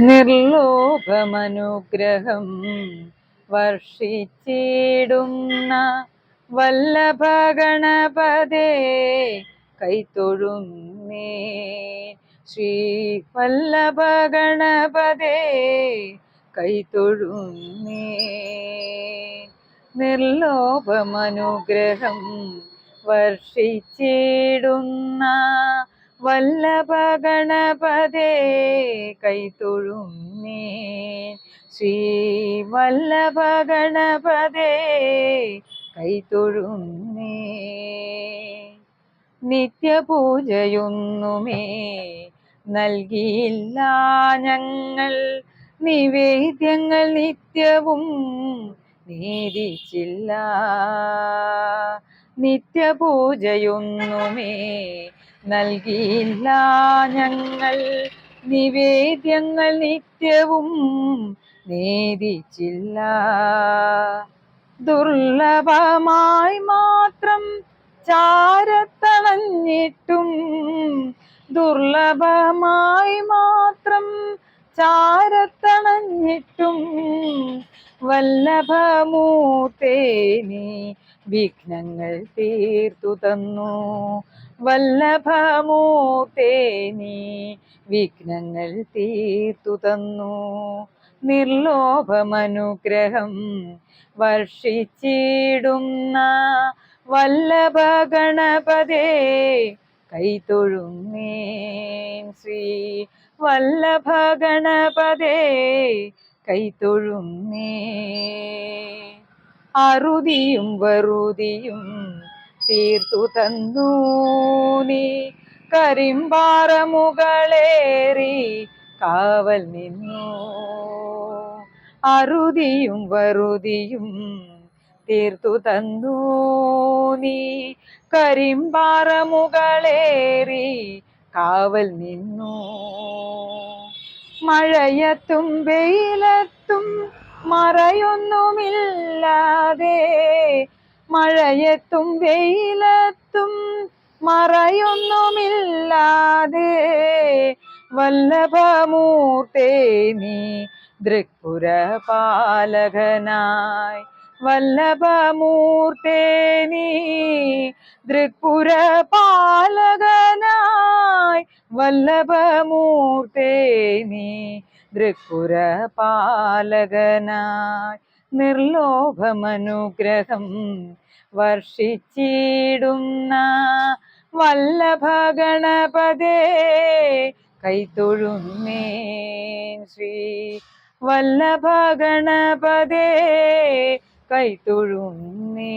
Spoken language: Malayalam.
നിർലോഭമനുഗ്രഹം വർഷിച്ചിടുന്ന വല്ലഭഗണപതേ കൈത്തൊഴുന്നേ ശ്രീ വല്ലഭഗണപതേ കൈത്തൊഴുന്നേ നിർലോഭമനുഗ്രഹം വർഷിച്ചിടുന്ന വല്ലഭഗണപതേ കൈത്തൊഴുന്നേ ശ്രീ വല്ലഭ വല്ലഭഗണപതേ കൈത്തൊഴുന്നേ നിത്യപൂജയൊന്നുമേ നൽകിയില്ല ഞങ്ങൾ. നിവേദ്യങ്ങൾ നിത്യവും നീതിച്ചില്ല. നിത്യപൂജയൊന്നുമേ നൽകിയില്ല ഞങ്ങൾ. നിവേദ്യങ്ങൾ നിത്യവും നേദിച്ചില്ല ദുർലഭമായി മാത്രം ചാരത്തണഞ്ഞിട്ടും ദുർലഭമായി മാത്രം ചാരത്തണഞ്ഞിട്ടും വല്ലഭമൂർത്തേ നീ വിഘ്നങ്ങൾ തീർത്തു തന്നു. വല്ലഭമൂർത്തേ നീ വിഘ്നങ്ങൾ തീർത്തു തന്നു. നിർലോഭമനുഗ്രഹം വർഷിച്ചിടുന്ന വല്ലഭ ഗണപതേ കൈത്തൊഴുന്നേ ശ്രീ വല്ലഭ ഗണപതേ കൈത്തൊഴുന്നേ അറുതിയും വറുതിയും തീർത്തു തന്നു നീ. കരിമ്പാറ മുകളേറി കാവൽ നിന്നു. അറുതിയും വറുതിയും തീർത്തു തന്നു നീ. കരിമ്പാറ മുകളേറി കാവൽ നിന്നു. മഴയത്തും വെയിലത്തും മറയൊന്നുമില്ലാതെ മഴയത്തും വെയിലത്തും മറയൊന്നുമില്ലാതെ വല്ലഭമൂർത്തേ നീ ദൃക്പുര പാലകനായി വല്ലഭമൂർത്തേ നീ ദൃക്പുര പാലകനായി വല്ലഭമൂർത്തേ നീ ദൃക്പുര പാലകനായി നിർലോഭമനുഗ്രഹം വർഷിച്ചിടുന്ന വല്ലഭ ഗണപതേ കൈത്തൊഴുന്നേ ശ്രീ വല്ലഭ ഗണപതേ കൈത്തൊഴുന്നേ